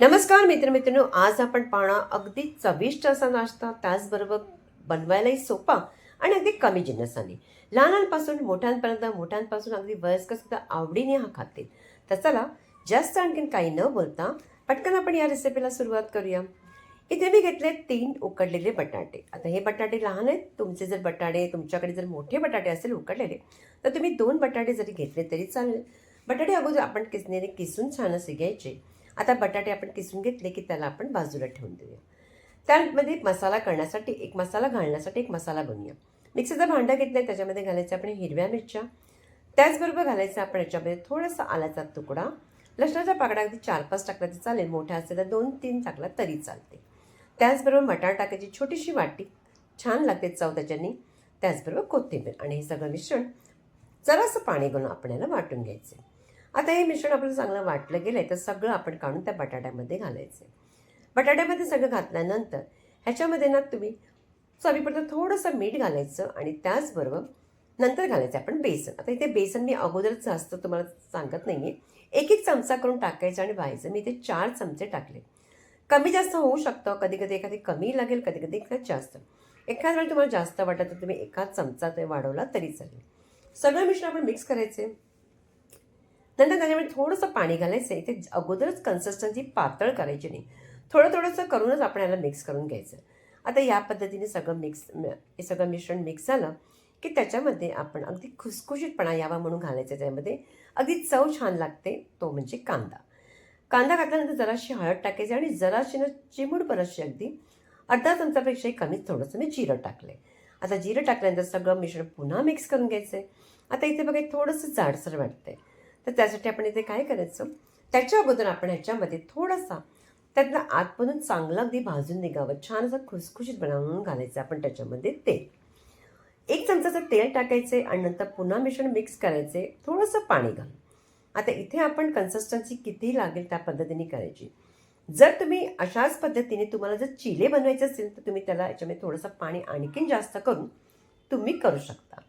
नमस्कार मित्रमित्रांनो आज आपण पाहणार अगदी चविष्ट असा नाश्ता त्याचबरोबर बनवायलाही सोपा आणि अगदी कमी जिन्नसाने. लहानांपासून मोठ्यांपर्यंत मोठ्यांपासून अगदी वयस्कसुद्धा आवडीने हा खातील. तर चला जास्त आणखीन काही न बोलता पटकन आपण या रेसिपीला सुरुवात करूया. इथे मी घेतले तीन उकडलेले बटाटे. आता हे बटाटे लहान आहेत. तुमचे जर बटाटे तुमच्याकडे जर मोठे बटाटे असेल उकडलेले तर तुम्ही दोन बटाटे जरी घेतले तरी चालेल. बटाटे अगोदर आपण किसणीने किसून छान असे घ्यायचे. आता बटाटे आपण किसून घेतले की त्याला आपण बाजूला ठेवून देऊया. त्यामध्ये मसाला करण्यासाठी एक मसाला घालण्यासाठी एक मसाला बनवूया. मिक्सरचं भांडं घेतलं आहे त्याच्यामध्ये घालायचं आपण हिरव्या मिरच्या. त्याचबरोबर घालायचं आपण याच्यामध्ये थोडासा आल्याचा तुकडा. लसणाचा पाकडा अगदी चार पाच टाकला तर चालेल मोठा असेल तर दोन तीन टाकला तरी चालते. त्याचबरोबर मटार टाकायची छोटीशी वाटी. छान लागते चव त्याच्यानी. त्याचबरोबर कोथिंबीर आणि हे सगळं मिश्रण जरासं पाणी घालून आपल्याला वाटून घ्यायचं आता हे मिश्रण आपलं चांगलं वाटलं गेलं आहे तर सगळं आपण काढून त्या बटाट्यामध्ये घालायचं बटाट्यामध्ये सगळं घातल्यानंतर ह्याच्यामध्ये ना तुम्ही चवीपुरतं थोडंसं मीठ घालायचं आणि त्याचबरोबर नंतर घालायचं आपण बेसन. आता इथे बेसन मी अगोदरच जास्त तुम्हाला सांगत नाही आहे एक एक चमचा करून टाकायचं आणि व्हायचं मी इथे चार चमचे टाकले. कमी जास्त होऊ शकतं. कधी कधी एखादी कमी लागेल कधी कधी एखाद जास्त. एखाद वेळी तुम्हाला जास्त वाटत तर तुम्ही एकाच चमचा ते वाढवला तरी चालेल. सगळं मिश्रण आपण मिक्स करायचे नंतर त्याच्यामध्ये थोडंसं पाणी घालायचं आहे. ते अगोदरच कन्सिस्टन्सी पातळ करायची नाही. थोडं थोडंसं करूनच आपण याला मिक्स करून घ्यायचं. आता या पद्धतीने सगळं मिक्स हे सगळं मिश्रण मिक्स झालं की त्याच्यामध्ये आपण अगदी खुसखुशीतपणा यावा म्हणून घालायचं त्यामध्ये अगदी चव छान लागते तो म्हणजे कांदा. कांदा घातल्यानंतर जराशी हळद टाकायची आणि जराशी ना चिमूड परतशी अगदी अर्धा चमचापेक्षाही कमीच थोडंसं मी जिरं टाकलं आता जिरं टाकल्यानंतर सगळं मिश्रण पुन्हा मिक्स करून घ्यायचं आहे आता इथे बघा थोडंसं जाडसर वाटतंय. तर त्यासाठी आपण इथे काय करायचं? त्याच्या अगोदर आपण ह्याच्यामध्ये थोडासा त्यातलं आतमधून चांगलं अगदी भाजून निघावं. छान असं खुसखुशीत बनवून घालायचं आपण त्याच्यामध्ये तेल. एक चमचाचं तेल टाकायचे आणि नंतर पुन्हा मिश्रण मिक्स करायचे थोडंसं पाणी घालून आता इथे आपण कन्सिस्टन्सी किती लागेल त्या पद्धतीने करायची. जर तुम्ही अशाच पद्धतीने तुम्हाला जर चिले बनवायचे असतील तर तुम्ही त्याला याच्यामध्ये थोडंसं पाणी आणखीन जास्त करून तुम्ही करू शकता.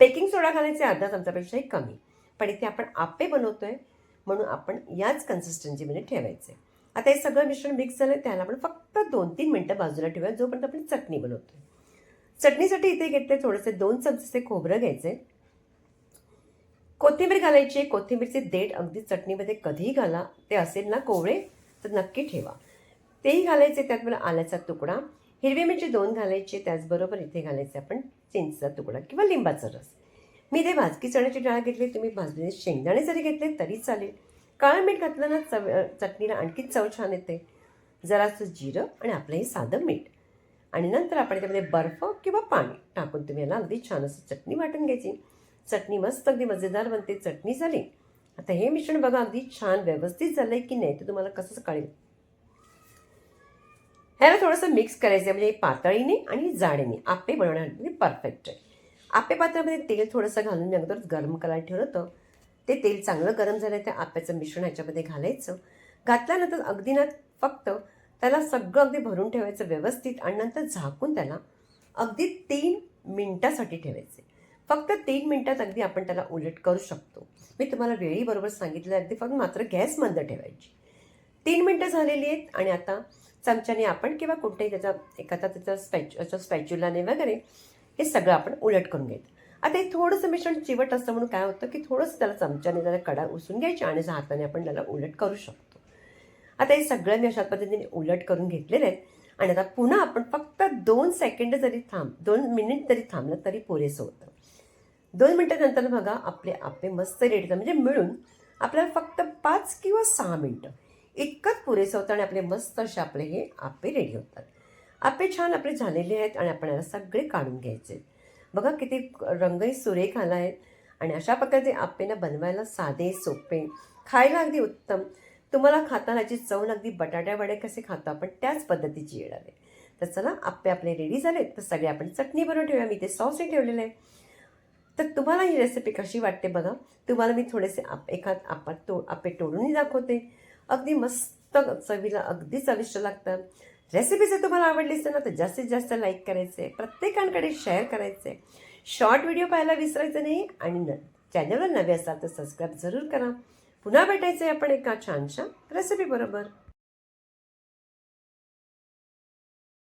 बेकिंग सोडा घालायचे अर्धा चमचापेक्षाही कमी. पण इथे आपण आप्पे आहे म्हणून आपण याच कन्सिस्टन्सीमध्ये आहे आता हे सगळं मिश्रण मिक्स झालं त्याला आपण फक्त दोन तीन मिनटं बाजूला ठेवूया जोपर्यंत आपण चटणी बनवतो आहे चटणीसाठी इथे घेतले थोडेसे दोन चमचे खोबरं घ्यायचे कोथिंबीर घालायची कोथिंबीरचे देठ अगदी चटणीमध्ये कधीही घाला ते असेल ना कोवळे तर नक्की ठेवा. तेही घालायचे त्यात मला आल्याचा तुकडा हिरवी मिरची दोन घालायची त्याचबरोबर इथे घालायचे आपण चिंचचा तुकडा किंवा लिंबाचा रस. मी ते भाजकी चण्याची डाळ घेतली तुम्ही भाजलेले शेंगदाणे जरी घेतले तरी चालेल. काळं मीठ घातलं ना चव चटणीला आणखी चव छान येते. जरासं जिरं आणि आपलं हे साधं मीठ. आणि नंतर आपण त्यामध्ये बर्फ किंवा पाणी टाकून तुम्ही याला अगदी छान असं चटणी वाटून घ्यायची. चटणी मस्त अगदी मजेदार बनते चटणी झाली. आता हे मिश्रण बघा अगदी छान व्यवस्थित झालं आहे की नाही ते तुम्हाला कसं कळेल. ह्याला थोडंसं मिक्स करायचं आहे म्हणजे पातळीने आणि जाडीने. आप्पे बनवण्यासाठी परफेक्ट आहे. आपे पात्रामध्ये तेल थोडंसं घालून मी अगोदरच गरम करायला ठेवलं होतं. ते तेल चांगलं गरम झालं त्या आप्याचं मिश्रण ह्याच्यामध्ये घालायचं. घातल्यानंतर अगदी ना फक्त त्याला सगळं अगदी भरून ठेवायचं व्यवस्थित आणि नंतर झाकून त्याला अगदी तीन मिनटासाठी ठेवायचे. फक्त तीन मिनटात अगदी आपण त्याला उलट करू शकतो. मी तुम्हाला वेळीबरोबर सांगितलं अगदी फक्त मात्र गॅस मंद ठेवायची. तीन मिनटं झालेली आहेत आणि आता चमच्याने आपण किंवा कुठेही त्याचा एखादा त्याचा स्पॅच स्पॅच्युलाने वगैरे हे सगळं आपण उलट करून घ्यायचं आता हे थोडंसं मिश्रण चिवट असतं म्हणून काय होतं की थोडंसं त्याला चमच्याने त्याला कडा उसून घ्यायची आणि हाताने आपण त्याला उलट करू शकतो. आता हे सगळं मी अशा पद्धतीने उलट करून घेतलेलं आहे आणि आता पुन्हा आपण फक्त दोन सेकंड जरी थांब दोन मिनिट जरी थांबलं तरी पुरेसं होतं. दोन मिनटानंतर बघा आपले आप्पे मस्त रेडी म्हणजे मिळून आपल्याला फक्त पाच किंवा सहा मिनटं. इतकंच पुरेसं होतं आणि आपले मस्त असे आपले हे आप्पे रेडी होतात. आप्पे छान आपले झालेले आहेत आणि आपण याला सगळे काढून घ्यायचे. बघा किती रंगही सुरेख आला आहे आणि अशा प्रकारचे आपेना बनवायला साधे सोपे खायला अगदी उत्तम. तुम्हाला खाताना याची चव अगदी बटाट्यावडे कसे खातो आपण त्याच पद्धतीची येणार आहे. तर चला आप्पे आपले रेडी झालेत. तर सगळे आपण चटणी बनवून ठेवूया. मी ते सॉसही ठेवलेलं आहे. तर तुम्हाला ही रेसिपी कशी वाटते बघा. तुम्हाला मी थोडेसे आप एखाद आपा तो आप्पे तोडूनही दाखवते. अगदी मस्त चवीला अगदी चविष्ट लागतं. रेसिपी जर तुम्हाला आवडली असेल ना तर जास्तीत जास्त लाईक करायचे प्रत्येकांकडे शेअर करायचे. शॉर्ट व्हिडिओ पाहायला विसरायचं नाही आणि न चॅनलवर नवे असाल तर सबस्क्राईब जरूर करा. पुन्हा भेटायचं आहे आपण एका छानशा रेसिपी बरोबर.